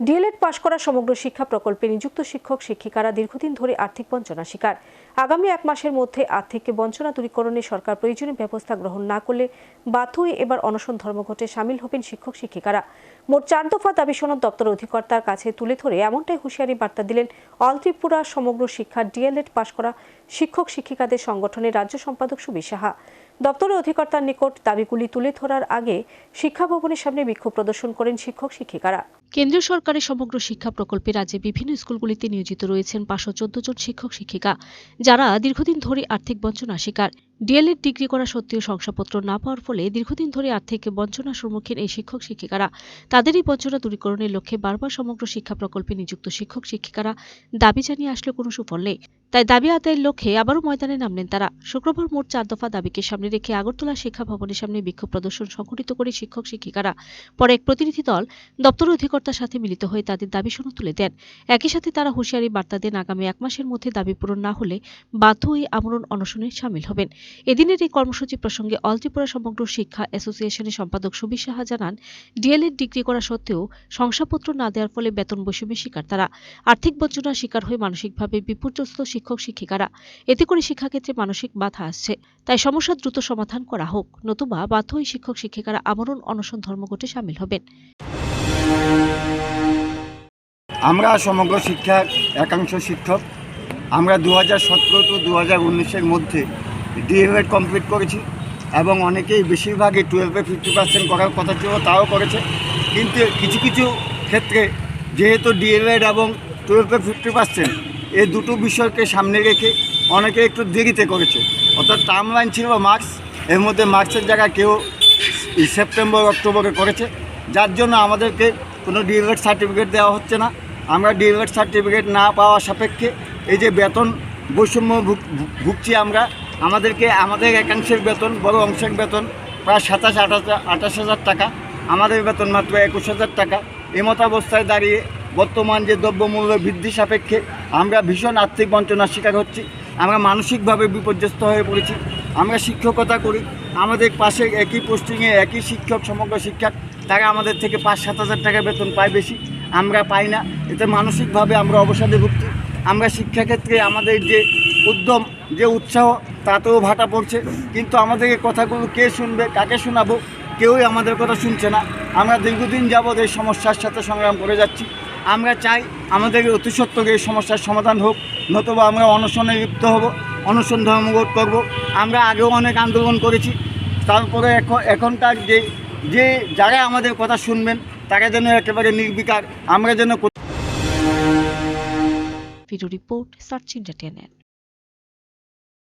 D.El.Ed পাশ করা সমগ্র শিক্ষা প্রকল্পে নিযুক্ত শিক্ষক, শিক্ষিকারা দীর্ঘদিন ধরে আর্থিক বঞ্চনা শিকার। আগামী এক মাসের মধ্যে আর্থিক বঞ্চনা দূরীকরণে সরকার প্রয়োজনীয় ব্যবস্থা গ্রহণ না করলে বাধ্য এবার অনশন ধর্মঘটে সামিল হবেন শিক্ষক, শিক্ষিকারা। মোট চার দফা দাবি সনদ দপ্তর অধিকর্তার কাছে তুলে ধরে এমনটাই হুঁশিয়ারি বার্তা দিলেন অল ত্রিপুরা সমগ্র শিক্ষা ডিএলএড পাশ করা শিক্ষক, শিক্ষিকাদের সংগঠনের রাজ্য সম্পাদক সুবীর সাহা। দপ্তরের অধিকর্তার নিকট দাবিগুলি তুলে ধরার আগে শিক্ষা ভবনের সামনে বিক্ষোভ প্রদর্শন করেন শিক্ষক, শিক্ষিকারা। কেন্দ্রীয় সরকারের সমগ্র শিক্ষা প্রকল্পে রাজ্যে বিভিন্ন স্কুলগুলিতে নিয়োজিত রয়েছেন পাঁচশো চোদ্দ জন শিক্ষক, শিক্ষিকা, যারা দীর্ঘদিন ধরে আর্থিক বঞ্চনা শিকার। ডিএলএড ডিগ্রি করা সত্ত্বেও শংসাপত্র না পাওয়ার ফলে দীর্ঘদিন ধরে আর্থিক বঞ্চনার সম্মুখীন এই শিক্ষক শিক্ষিকারা। তাদের এই বঞ্চনা দূরীকরণের লক্ষ্যে বারবার সমগ্র শিক্ষা প্রকল্পে নিযুক্ত শিক্ষক শিক্ষিকারা দাবি জানিয়ে আসলে কোনো সুফল নেই। তাই দাবি আদায়ের লক্ষ্যে আবারও ময়দানে নামলেন তারা। শুক্রবার মোট চার দফা দাবিকে সামনে রেখে আগরতলা শিক্ষা ভবনের সামনে বিক্ষোভ প্রদর্শন সংঘটিত করে শিক্ষক শিক্ষিকারা। পরে এক প্রতিনিধি দল, দপ্তর অধিকর্তার সাথে মিলিত হয়ে তাদের দাবি সনদ তুলে দেন। একই সাথে তারা হুঁশিয়ারি বার্তা দেন, আগামী এক মাসের মধ্যে দাবি পূরণ না হলে বাধ্য হয়ে আমরণ অনশনে সামিল হবেন। এদিনের এই কর্মসূচি প্রসঙ্গে অল ত্রিপুরা সমগ্র শিক্ষা অ্যাসোসিয়েশনের সম্পাদক সুবীর সাহা জানান, ডিএলএড ডিগ্রি করা সত্ত্বেও শংসাপত্র না দেওয়ার ফলে বেতন বৈষম্যের শিকার তারা। আর্থিক বঞ্চনার শিকার হয়ে মানসিকভাবে বিপর্যস্ত শিক্ষক শিক্ষিকারা। এতে করে শিক্ষাক্ষেত্রে মানসিক বাধা আসছে। তাই সমস্যা দ্রুত সমাধান করা হোক। নতুবা বাধ্য হয়ে শিক্ষক শিক্ষিকারা আমরণ অনশন ধর্মঘটে সামিল হবেন। আমরা সমগ্র শিক্ষার একাংশ শিক্ষক। আমরা দু হাজার সতেরো টু দু হাজার উনিশের মধ্যে ডিএলএড কমপ্লিট করেছি এবং অনেকেই বেশিরভাগই টুয়েলভে ফিফটি পার্সেন্ট করার কথা ছিল, তাও করেছে। কিন্তু কিছু কিছু ক্ষেত্রে যেহেতু ডিএলএড এবং টুয়েলভে ফিফটি পার্সেন্ট এই দুটো বিষয়কে সামনে রেখে অনেকে একটু দেরিতে করেছে। অর্থাৎ টার্ম লাইন ছিল মার্কস এর মধ্যে মার্কসের জায়গায় কেউ সেপ্টেম্বর অক্টোবরে করেছে। যার জন্য আমাদেরকে কোনো ডিএলএড সার্টিফিকেট দেওয়া হচ্ছে না। আমরা ডিএলএড সার্টিফিকেট না পাওয়া সাপেক্ষে এই যে বেতন বৈষম্য ভুগ- ভুগ- ভুগছি আমরা আমাদেরকে আমাদের একাংশের বেতন, বড় অংশের বেতন প্রায় সাতাশ, আঠাশ আঠাশ হাজার টাকা। আমাদের বেতন মাত্র একুশ হাজার টাকা। এমত অবস্থায় দাঁড়িয়ে বর্তমান যে দ্রব্যমূল্য বৃদ্ধি সাপেক্ষে আমরা ভীষণ আর্থিক বঞ্চনার শিকার হচ্ছি। আমরা মানসিকভাবে বিপর্যস্ত হয়ে পড়েছি। আমরা শিক্ষকতা করি। আমাদের পাশে একই পোস্টিংয়ে একই শিক্ষক, সমগ্র শিক্ষক, তারা আমাদের থেকে পাঁচ, সাত হাজার টাকা বেতন পায় বেশি। আমরা পাই না। এতে মানসিকভাবে আমরা অবসাদে ভুগছি। আমরা শিক্ষাক্ষেত্রে আমাদের যে উদ্যম যে উৎসাহ, তাতেও ভাটা পড়ছে। কিন্তু আমাদেরকে কথাগুলো কে শুনবে, কাকে শোনাবো, কেউই আমাদের কথা শুনছে না। আমরা দীর্ঘদিন যাবৎ এই সমস্যার সাথে সংগ্রাম করে যাচ্ছি। আমরা চাই আমাদের অতি সত্ত্বর এই সমস্যার সমাধান হোক, নতুবা আমরা অনশনে লিপ্ত হব অনশন ধর্মঘট করব। আমরা আগেও অনেক আন্দোলন করেছি। তারপরে এখন এখনকার যে যে যারা আমাদের কথা শুনবেন, তারা যেন একেবারে নির্বিকার। আমরা যেন ভিডিও রিপোর্ট, সার্চ ইন্ডিয়া